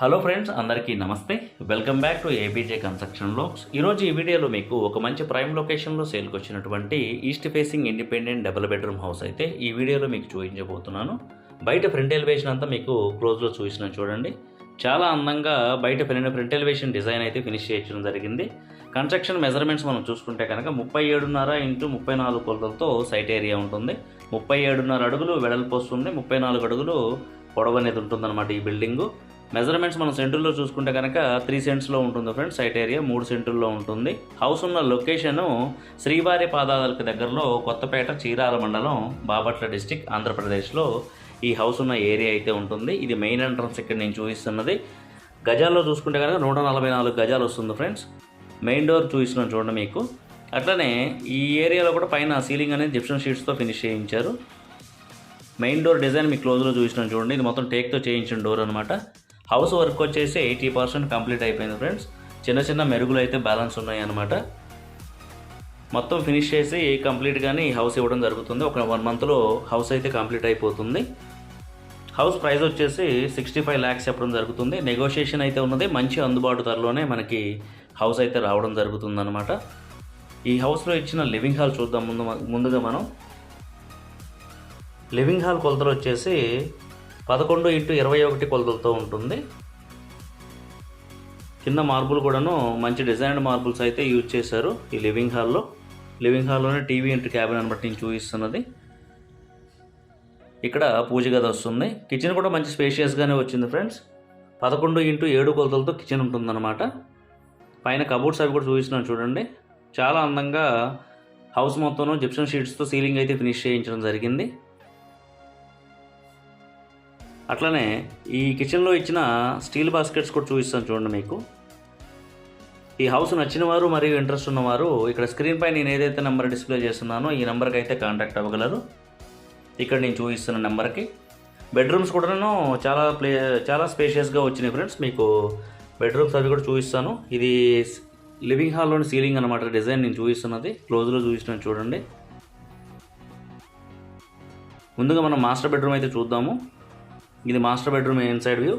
Hello friends అందరికీ నమస్తే. Welcome back to ABJ construction locks ఈరోజు ఈ వీడియోలో మీకు ఒక మంచి ప్రైమ్ లొకేషన్లో సేల్కి వచ్చినటువంటి east facing independent double bedroom house అయితే ఈ వీడియోలో మీకు చూపించబోతున్నాను. బయట ఫ్రంట్ ఎలివేషన్ అంతా మీకు క్లోజ్లో చూసిన చూడండి. చాలా అందంగా బయట ఫ్రంట్ ఫ్రంట్ ఎలివేషన్ డిజైన్ అయితే ఫినిష్ చేయడం జరిగింది. కన్స్ట్రక్షన్ మెజర్మెంట్స్ మనం చూసుకుంటే కనుక ముప్పై ఏడున్నర ఇంటూ ముప్పై నాలుగు కొలతలతో సైట్ ఏరియా ఉంటుంది. ముప్పై ఏడున్నర అడుగులు వెడల్పు వస్తుంది. ముప్పై నాలుగు అడుగులు పొడవు అనేది ఉంటుందన్నమాట ఈ బిల్డింగు మెజర్మెంట్స్ మనం సెంటర్లో చూసుకుంటే కనుక త్రీ సెంట్స్లో ఉంటుంది ఫ్రెండ్స్ సైట్ ఏరియా మూడు సెంటుల్లో ఉంటుంది. హౌస్ ఉన్న లొకేషను శ్రీవారి పాదాలకు దగ్గరలో కొత్తపేట చీరాల మండలం బాపట్ల డిస్టిక్ ఆంధ్రప్రదేశ్లో ఈ హౌస్ ఉన్న ఏరియా అయితే ఉంటుంది. ఇది మెయిన్ ఎంట్రన్స్ ఇక్కడ నేను చూపిస్తున్నది. గజాల్లో చూసుకుంటే కనుక నూట నలభై నాలుగు గజాలు వస్తుంది ఫ్రెండ్స్ మెయిన్ డోర్ చూపిస్తున్నాను చూడండి మీకు. అట్లనే ఈ ఏరియాలో కూడా పైన సీలింగ్ అనేది జిప్షన్ షీట్స్తో ఫినిష్ చేయించారు. మెయిన్ డోర్ డిజైన్ మీకు క్లోజ్లో చూసినాను చూడండి. ఇది మొత్తం టేక్తో చేయించిన డోర్ అనమాట హౌస్ వర్క్ వచ్చేసి ఎయిటీ పర్సెంట్ కంప్లీట్ అయిపోయింది ఫ్రెండ్స్. చిన్న చిన్న మెరుగులు అయితే బ్యాలెన్స్ ఉన్నాయి అనమాట మొత్తం ఫినిష్ చేసి కంప్లీట్గానే ఈ హౌస్ ఇవ్వడం జరుగుతుంది. ఒక వన్ మంత్లో హౌస్ అయితే కంప్లీట్ అయిపోతుంది. హౌస్ ప్రైస్ వచ్చేసి సిక్స్టీ ఫైవ్ ల్యాక్స్ చెప్పడం జరుగుతుంది. నెగోషియేషన్ అయితే ఉన్నది. మంచి అందుబాటు ధరలోనే మనకి హౌస్ అయితే రావడం జరుగుతుంది అనమాట ఈ హౌస్లో ఇచ్చిన లివింగ్ హాల్ చూద్దాం ముందు ముందుగా మనం. లివింగ్ హాల్ కొలతలు వచ్చేసి పదకొండు ఇంటూ ఇరవై ఒకటి కొలతలతో ఉంటుంది. కింద మార్బుల్ కూడాను మంచి డిజైన్డ్ మార్బుల్స్ అయితే యూజ్ చేశారు ఈ లివింగ్ హాల్లో. లివింగ్ హాల్లోనే టీవీ ఇంటి క్యాబిన్ అని బట్టి నేను చూపిస్తున్నది. ఇక్కడ పూజ గది వస్తుంది. కిచెన్ కూడా మంచి స్పేషియస్గానే వచ్చింది ఫ్రెండ్స్. పదకొండు ఇంటూ ఏడు కొలతలతో కిచెన్ ఉంటుందన్నమాట. పైన కబోర్డ్స్ అవి కూడా చూపిస్తున్నాను చూడండి. చాలా అందంగా హౌస్ మొత్తం జిప్షన్ షీట్స్తో సీలింగ్ అయితే ఫినిష్ చేయించడం జరిగింది. అట్లనే ఈ కిచెన్లో ఇచ్చిన స్టీల్ బాస్కెట్స్ కూడా చూపిస్తాను చూడండి మీకు. ఈ హౌస్ నచ్చిన వారు మరియు ఇంట్రెస్ట్ ఉన్నవారు ఇక్కడ స్క్రీన్ పై నేను ఏదైతే నెంబర్ డిస్ప్లే చేస్తున్నానో ఈ నెంబర్కి అయితే కాంటాక్ట్ అవ్వగలరు. ఇక్కడ నేను చూపిస్తున్న నెంబర్కి. బెడ్రూమ్స్ కూడాను చాలా ప్లే చాలా స్పేషియస్గా వచ్చినాయి ఫ్రెండ్స్. మీకు బెడ్రూమ్స్ అవి కూడా చూపిస్తాను. ఇది లివింగ్ హాల్లోని సీలింగ్ అనమాట డిజైన్ నేను చూపిస్తున్నది. క్లోజ్లో చూపిస్తున్నాను చూడండి. ముందుగా మనం మాస్టర్ బెడ్రూమ్ అయితే చూద్దాము. ఇది మాస్టర్ బెడ్రూమ్ ఇన్సైడ్ వ్యూ.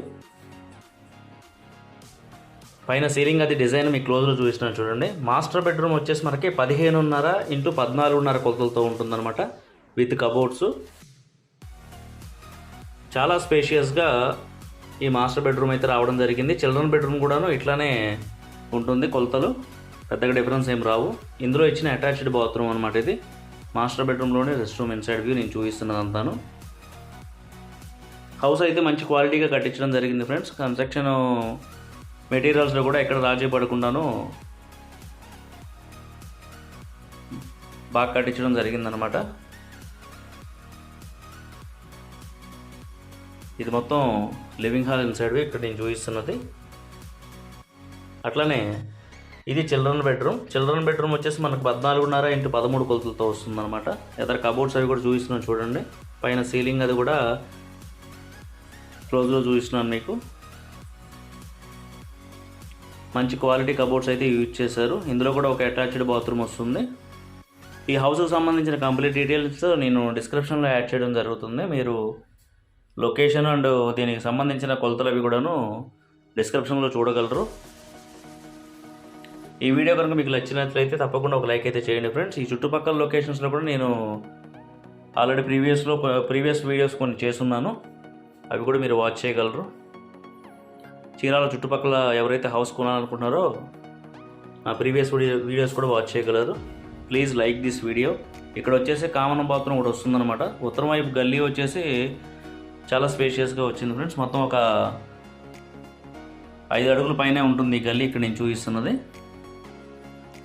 పైన సీలింగ్ అది డిజైన్ మీకు క్లోజ్లో చూపిస్తున్నాను చూడండి. మాస్టర్ బెడ్రూమ్ వచ్చేసి మనకి పదిహేనున్నర ఇంటూ పద్నాలుగున్నర కొలతలతో ఉంటుందన్నమాట. With cupboards. చాలా స్పేషియస్గా ఈ మాస్టర్ బెడ్రూమ్ అయితే రావడం జరిగింది. చిల్డ్రన్ బెడ్రూమ్ కూడాను ఇట్లానే ఉంటుంది కొలతలు. పెద్దగా డిఫరెన్స్ ఏం రావు. ఇందులో ఇచ్చిన అటాచ్డ్ బాత్రూమ్ అనమాట ఇది. మాస్టర్ బెడ్రూమ్లోనే రెస్ట్ రూమ్ ఇన్సైడ్ వ్యూ నేను చూపిస్తున్నదంతాను. హౌస్ అయితే మంచి క్వాలిటీగా కట్టించడం జరిగింది ఫ్రెండ్స్. కన్స్ట్రక్షన్ మెటీరియల్స్లో కూడా ఎక్కడ రాజీ పడకుండాను బాగా కట్టించడం జరిగిందనమాట ఇది మొత్తం లివింగ్ హాల్ ఇన్సైడ్వి ఇక్కడ నేను చూపిస్తున్నది. అట్లానే ఇది చిల్డ్రన్ బెడ్రూమ్. చిల్డ్రన్ బెడ్రూమ్ వచ్చేసి మనకు పద్నాలుగున్నర ఇంటూ పదమూడు కొలతలతో వస్తుందన్నమాట. ఇతర కబోర్డ్స్ అవి కూడా చూపిస్తున్నాను చూడండి. పైన సీలింగ్ అది కూడా క్లోజ్లో చూపిస్తున్నాను మీకు. మంచి క్వాలిటీ కబోర్డ్స్ అయితే యూజ్ చేశారు. ఇందులో కూడా ఒక అటాచ్డ్ బాత్రూమ్ వస్తుంది. ఈ హౌస్కి సంబంధించిన కంప్లీట్ డీటెయిల్స్ నేను డిస్క్రిప్షన్లో యాడ్ చేయడం జరుగుతుంది. మీరు లొకేషన్ అండ్ దీనికి సంబంధించిన కొలతలు అవి కూడాను డిస్క్రిప్షన్లో చూడగలరు. ఈ వీడియో కనుక మీకు నచ్చినట్లయితే తప్పకుండా ఒక లైక్ అయితే చేయండి ఫ్రెండ్స్. ఈ చుట్టుపక్కల లొకేషన్స్లో కూడా నేను ఆల్రెడీ ప్రీవియస్లో ప్రీవియస్ వీడియోస్ కొన్ని చేస్తున్నాను. అవి కూడా మీరు వాచ్ చేయగలరు. చీరాల చుట్టుపక్కల ఎవరైతే హౌస్ కొనాలనుకుంటున్నారో నా ప్రీవియస్ వీడియో వీడియోస్ కూడా వాచ్ చేయగలరు. Please like this video. ఇక్కడ వచ్చేసి కామన్ బాత్రూమ్ ఒకటి వస్తుందన్నమాట. ఉత్తరం వైపు గల్లీ వచ్చేసి చాలా స్పేషియస్గా వచ్చింది ఫ్రెండ్స్. మొత్తం ఒక ఐదు అడుగుల పైనే ఉంటుంది ఈ గల్లీ ఇక్కడ నేను చూపిస్తున్నది.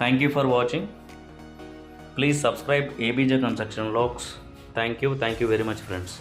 Thank you for watching please subscribe ABJ construction lacks thank you thank you very much friends